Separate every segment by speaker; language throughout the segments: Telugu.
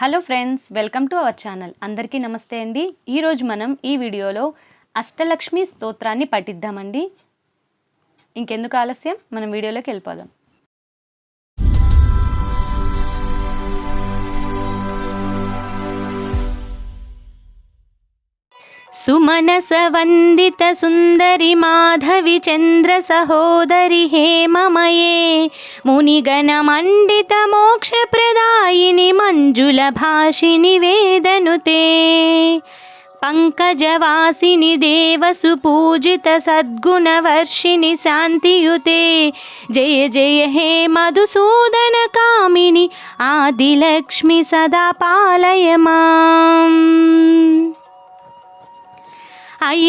Speaker 1: Hello friends welcome to our channel. అందరికీ నమస్తే అండి. ఈరోజు మనం ఈ వీడియోలో అష్టలక్ష్మి స్తోత్రాన్ని పఠిద్దామండి. ఇంకెందుకు ఆలస్యం? మనం వీడియోలోకి వెళ్ళిపోదాం. సుమనస వందిత సుందరి మాధవి చంద్ర సహోదరి హేమమయే మునిగణ మండిత మోక్ష ప్రదాయిని మంజుల భాషిని వేదనుతే పంకజవాసిని దేవసు పూజిత సద్గుణవర్షిణి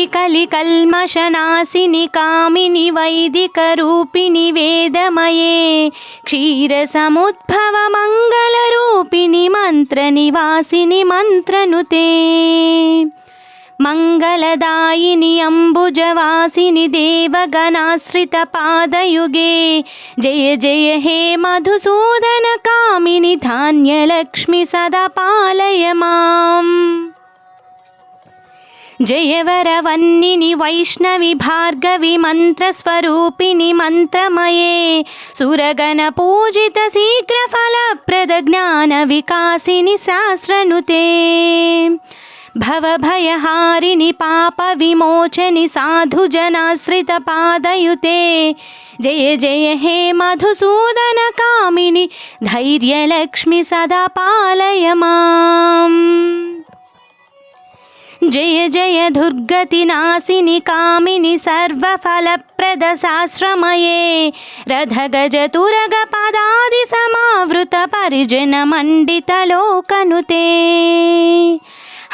Speaker 1: కలి కల్మషనాశిని కామిని వైదిక రూపిణి వేదమయే. క్షీర సముద్భవ మంగళ రూపిణి మంత్ర నివాసిని మంత్రనుతే. మంగళదాయిని అంబుజవాసిని దేవగణాశ్రిత పాదయుగే. జయ జయ హే మధుసూదన కామిని ధాన్యలక్ష్మి సదా పాలయ మాం జయవరవన్నిని వైష్ణవి భార్గవి మంత్రస్వరూపిణి మంత్రమయే. సురగణ పూజిత శీఘ్ర ఫలప్రద జ్ఞాన వికాసిని శాస్త్రనుతే. భవభయహారిణి పాప విమోచని సాధుజనాశ్రిత పాదయుతే. జయ జయ హే మధుసూదన కామిని ధైర్యలక్ష్మి తురగ పదాది సమావృత పరిజన మండిత లోకనుతే.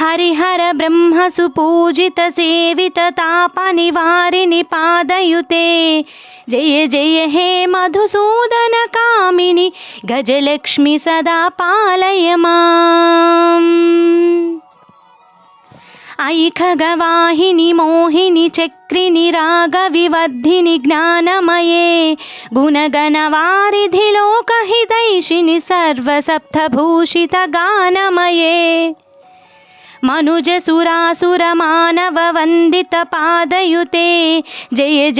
Speaker 1: హరిహర బ్రహ్మసు పూజిత సేవిత తాప నివారిని పాదయుతే. జయ జయ హే మధుసూదన కామిని గజలక్ష్మి సదా పాలయ మాం ఐఖగవాహిని మోహిని చక్రిని రాగ వివర్ధిని జ్ఞానమయే గుణగణవారిధి లోకహితైషిని సర్వసప్తభూషిత గానమయే. మనుజ సురాసుర మానవ వందిత పాదయుతే జయ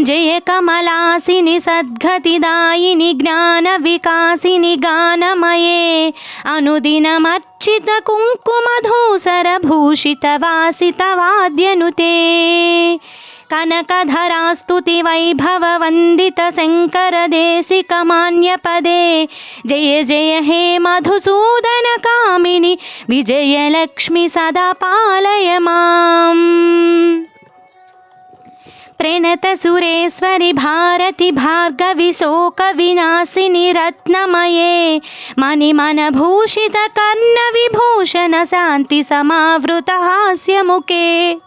Speaker 1: జయ కమలాసిని సద్గతిదాయిని జ్ఞాన వికాసిని గానమయే. అనుదినమర్చిత కుంకుమధూసర భూషిత వాసిత వాద్యనుతే. కనకధరాస్తుతి వైభవ వందిత శంకర దేశిక మాన్యపదే. జయ జయ హే మధుసూదన కామిని విజయలక్ష్మి సదా పాలయ మాం प्रणतसुरेश्वरि भारति भार्गवि शोकविनाशिनि रत्नमये। मणिमनभूषितकर्णविभूषणशान्तिसमावृतहास्यमुखे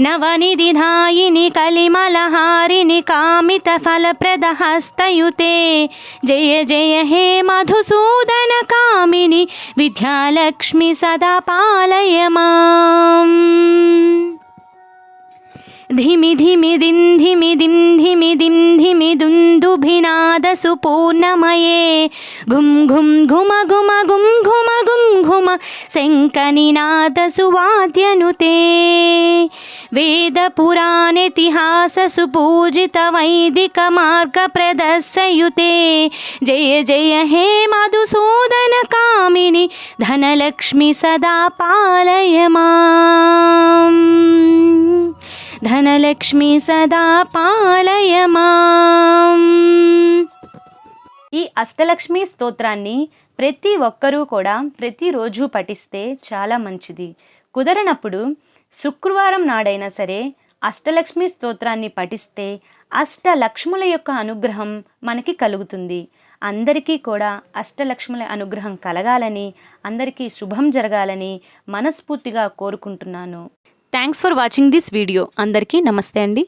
Speaker 1: नवनिधिधायिनि कलिमलहारिणि कामितफलप्रदहस्तयुते जय जय हे मधुसूदन मधुसूदनकामिनि विद्यालक्ष्मी सदा पालय माम्। ధిమి ధిమి దిం ధిమి దిం ధిమి దిం ధిమి దుందుభినాదసు పూర్ణమయే ఘుం ఘుం ఘుమ ఘుమ గుం ఘుమ గుం ఘుమ శంకనినాదసు వాద్యనుతే వేద పురాణేతిహాససు పూజిత వైదిక మార్గ ప్రదర్శయుతే జయ జయ హే మధుసూదన ధనలక్ష్మి సదా పాలయ ధనలక్ష్మి సదా పాలయ మాం. ఈ అష్టలక్ష్మి స్తోత్రాన్ని ప్రతి ఒక్కరూ కూడా ప్రతిరోజు పఠిస్తే చాలా మంచిది. కుదరనప్పుడు శుక్రవారం నాడైనా సరే అష్టలక్ష్మి స్తోత్రాన్ని పఠిస్తే అష్టలక్ష్ముల యొక్క అనుగ్రహం మనకి కలుగుతుంది. అందరికీ కూడా అష్టలక్ష్ముల అనుగ్రహం కలగాలని అందరికీ శుభం జరగాలని మనస్ఫూర్తిగా కోరుకుంటున్నాను. Thanks for watching this video అందరికీ నమస్తే అండి.